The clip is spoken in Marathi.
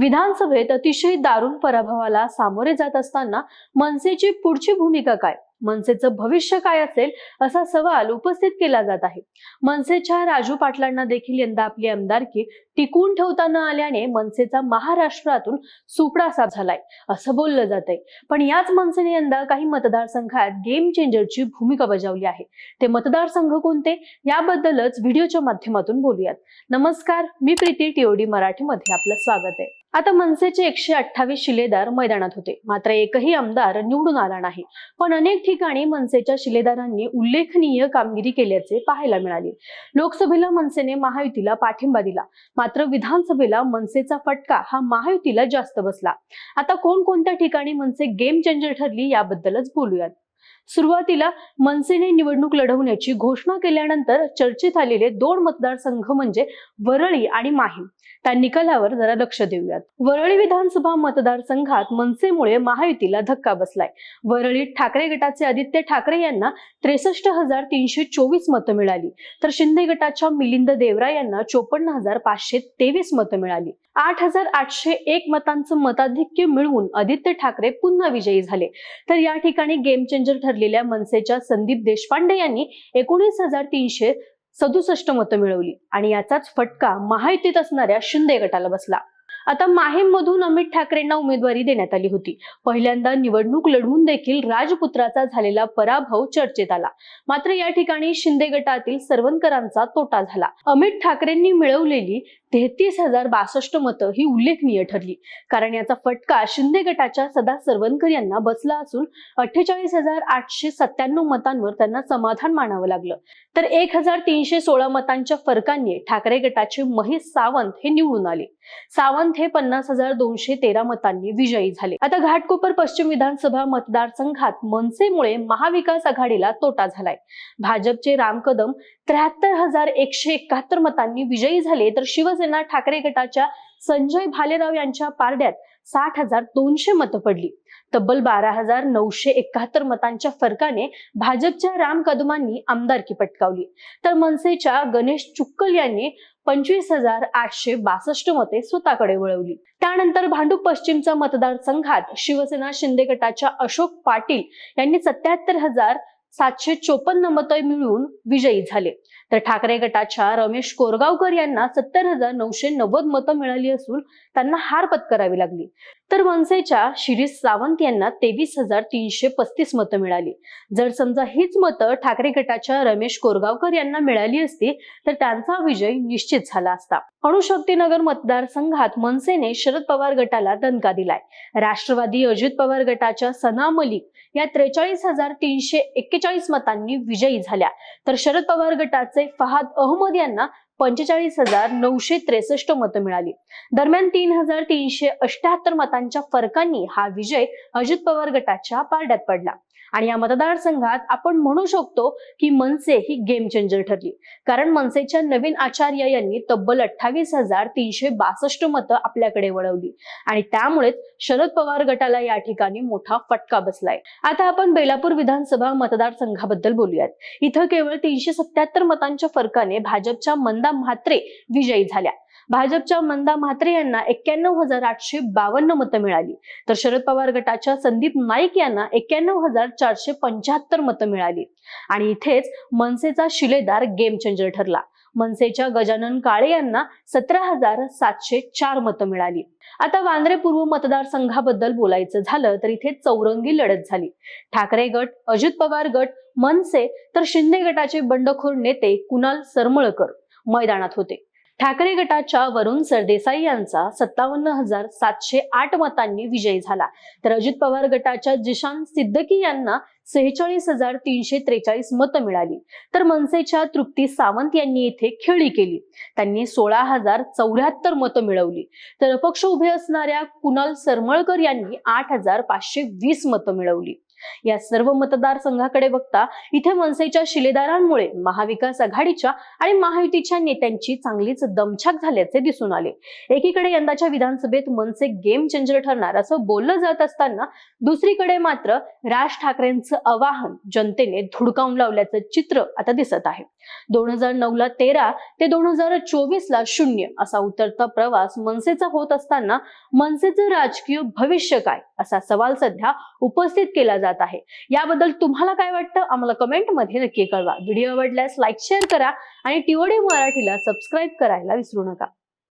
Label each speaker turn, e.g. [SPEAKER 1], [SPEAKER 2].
[SPEAKER 1] विधानसभेत अतिशय दारुण पराभवाला सामोरे जात असताना मनसेची पुढची भूमिका काय? मनसेचं भविष्य काय असेल? असा सवाल उपस्थित केला जात आहे. मनसेच्या राजू पाटलांना देखील यंदा आपली आमदारकी टिकवून ठेवता न आल्याने मनसेचा महाराष्ट्रातून सुपडासा झालाय असं बोललं जात आहे पण याच मनसेने यंदा काही मतदारसंघात गेम चेंजरची भूमिका बजावली आहे. ते मतदारसंघ कोणते? याबद्दलच व्हिडिओच्या माध्यमातून बोलूयात. नमस्कार मी प्रीती टीओडी मराठीमध्ये आपलं स्वागत आहे. आता मनसेचे एकशे अठ्ठावीस शिलेदार मैदानात होते. मात्र एकही आमदार निवडून आला नाही. पण अनेक ठिकाणी मनसेच्या शिलेदारांनी उल्लेखनीय कामगिरी केल्याचे पाहायला मिळाले. लोकसभेला मनसेने महायुतीला पाठिंबा दिला. मात्र विधानसभेला मनसेचा फटका हा महायुतीला जास्त बसला. आता कोणकोणत्या ठिकाणी मनसे गेम चेंजर ठरली याबद्दलच बोलूयात. सुरुवातीला मनसेने निवडणूक लढवण्याची घोषणा केल्यानंतर चर्चेत आलेले दोन मतदारसंघ म्हणजे वरळी आणि माहीम. त्या निकालावर जरा लक्ष देऊयात. वरळी विधानसभा मतदारसंघात मनसेमुळे महायुतीला धक्का बसलाय. वरळीत ठाकरे गटाचे आदित्य ठाकरे यांना त्रेसष्ट हजार तीनशे चोवीस मतं मिळाली. तर शिंदे गटाच्या मिलिंद देवरा यांना चोपन्न हजार पाचशे तेवीस मतं मिळाली. आठ हजार आठशे एक मतांचं मताधिक्य मिळवून आदित्य ठाकरे पुन्हा विजयी झाले. तर या ठिकाणी गेम चेंजर ठरलेल्या मनसेच्या संदीप देशपांडे यांनी एकोणीस हजार तीनशे सदुसष्ट मतं मिळवली आणि याचाच फटका महायुतीत असणाऱ्या शिंदे गटाला बसला. आता माहीम मधून अमित ठाकरेंना उमेदवारी देण्यात आली होती. पहिल्यांदा निवडणूक लढवून देखील राजपुत्राचा झालेला पराभव चर्चेत आला. मात्र या ठिकाणी शिंदे गटातील सर्वंकरांचा तोटा झाला. अमित ठाकरेंनी मिळवलेली तेहतीस हजार बासष्ट मतं ही उल्लेखनीय ठरली. कारण याचा फटका शिंदे गटाच्या सदा सरवणकर यांना बसला असून अठ्ठेचाळीस हजार आठशे सत्त्याण्णव मतांवर त्यांना समाधान मानावं लागलं. तर एक हजार तीनशे सोळा मतांच्या फरकाने ठाकरे गटाचे महेश सावंत हे निवडून आले. सावंत हे पन्नास हजार दोनशे तेरा मतांनी विजयी झाले. आता घाटकोपर पश्चिम विधानसभा मतदारसंघात मनसेमुळे महाविकास आघाडीला तोटा झालाय. भाजपचे राम कदम त्र्याहत्तर हजार एकशे एकाहत्तर मतांनी विजयी झाले तर शिवसेना ठाकरे गटाच्या संजय भालेराव यांच्या पारड्यात साठ हजार दोनशे मतं पडली. तब्बल बारा हजार नऊशे एकाहत्तर मतांच्या फरकाने भाजपच्या राम कदमांनी आमदारकी पटकावली. तर मनसेच्या गणेश चुक्कल यांनी पंचवीस हजार आठशे बासष्ट मते स्वतःकडे वळवली. त्यानंतर भांडूप पश्चिमच्या मतदारसंघात शिवसेना शिंदे गटाच्या अशोक पाटील यांनी सत्याहत्तर हजार सातशे चोपन्न मतं मिळवून विजयी झाले. तर ठाकरे गटाच्या रमेश कोरगावकर यांना सत्तर हजार नऊशे नव्वद मतं मिळाली असून त्यांना हार पत्करावी लागली. तर मनसेच्या शिरीष सावंत यांना तेवीस हजार तीनशे पस्तीस मतं मिळाली. जर समजा हीच मतं ठाकरे गटाच्या रमेश कोरगावकर यांना मिळाली असती तर त्यांचा विजय निश्चित झाला असता. अणुशक्तीनगर मतदारसंघात मनसेने शरद पवार गटाला दणका दिलाय. राष्ट्रवादी अजित पवार गटाच्या सना मलिक या त्रेचाळीस हजार तीनशे एक्केचाळीस मतांनी विजयी झाल्या. तर शरद पवार गटाचे फहाद अहमद यांना पंचेचाळीस हजार नऊशे त्रेसष्ट मतं मिळाली. दरम्यान तीन हजार तीनशे अष्ट्याहत्तर मतांच्या फरकांनी हा विजय अजित पवार गटाच्या पारड्यात पडला. आणि या मतदारसंघात आपण म्हणू शकतो की मनसे ही गेम चेंजर ठरली. कारण मनसेच्या नवीन आचार्य यांनी तब्बल अठ्ठावीस हजार तीनशे बासष्ट मतं आपल्याकडे वळवली. आणि त्यामुळेच शरद पवार गटाला या ठिकाणी मोठा फटका बसलाय. आता आपण बेलापूर विधानसभा मतदारसंघाबद्दल बोलूयात. इथं केवळ तीनशे सत्याहत्तर मतांच्या फरकाने भाजपच्या मंदा म्हात्रे विजयी झाल्या. भाजपच्या मंदा म्हात्रे यांना एक्क्याण्णव हजार आठशे बावन्न मतं मिळाली. तर शरद पवार गटाच्या संदीप नाईक यांना एक्क्याण्णव हजार चारशे पंच्याहत्तर मतं मिळाली. आणि इथेच मनसेचा शिलेदार गेम चेंजर ठरला. मनसेच्या गजानन काळे यांना सतरा हजार सातशे चार मतं मिळाली. आता वांद्रे पूर्व मतदारसंघाबद्दल बोलायचं झालं तर इथे चौरंगी लढत झाली. ठाकरे गट अजित पवार गट मनसे तर शिंदे गटाचे बंडखोर नेते कुणाल सरमळकर मैदानात होते. ठाकरे गटाच्या वरुण सरदेसाई यांचा सत्तावन्न हजार सातशे आठ मतांनी विजयी झाला. तर अजित पवार गटाच्या जिशान सिद्दकी यांना सेहेचाळीस हजार तीनशे त्रेचाळीस मतं मिळाली. तर मनसेच्या तृप्ती सावंत यांनी इथे खेळी केली. त्यांनी सोळा हजार चौऱ्याहत्तर मतं मिळवली. तर अपक्ष उभे असणाऱ्या कुणाल सरमळकर यांनी आठ हजार पाचशे वीस मतं मिळवली. या सर्व मतदारसंघाकडे बघता इथे मनसेच्या शिलेदारांमुळे महाविकास आघाडीच्या आणि महायुतीच्या नेत्यांची चांगलीच दमछाक झाल्याचे दिसून आले. एकीकडे यंदाच्या विधानसभेत मनसे गेम चेंजर ठरणार असं बोललं जात असताना दुसरीकडे मात्र राज ठाकरेंचं आवाहन जनतेने धुडकावून लावल्याचं चित्र आता दिसत आहे. दोन हजार नऊ ला तेरा ते दोन हजार चोवीस ला शून्य असा उतरता प्रवास मनसेचा होत असताना मनसेचं राजकीय भविष्य काय असा सवाल सध्या उपस्थित केला जातो आहे. याबद्दल तुम्हाला काय वाटतं? आम्हाला कमेंटमध्ये नक्की कळवा. व्हिडिओ आवडल्यास लाईक शेअर करा आणि टिओडी मराठीला सबस्क्राईब करायला विसरू नका.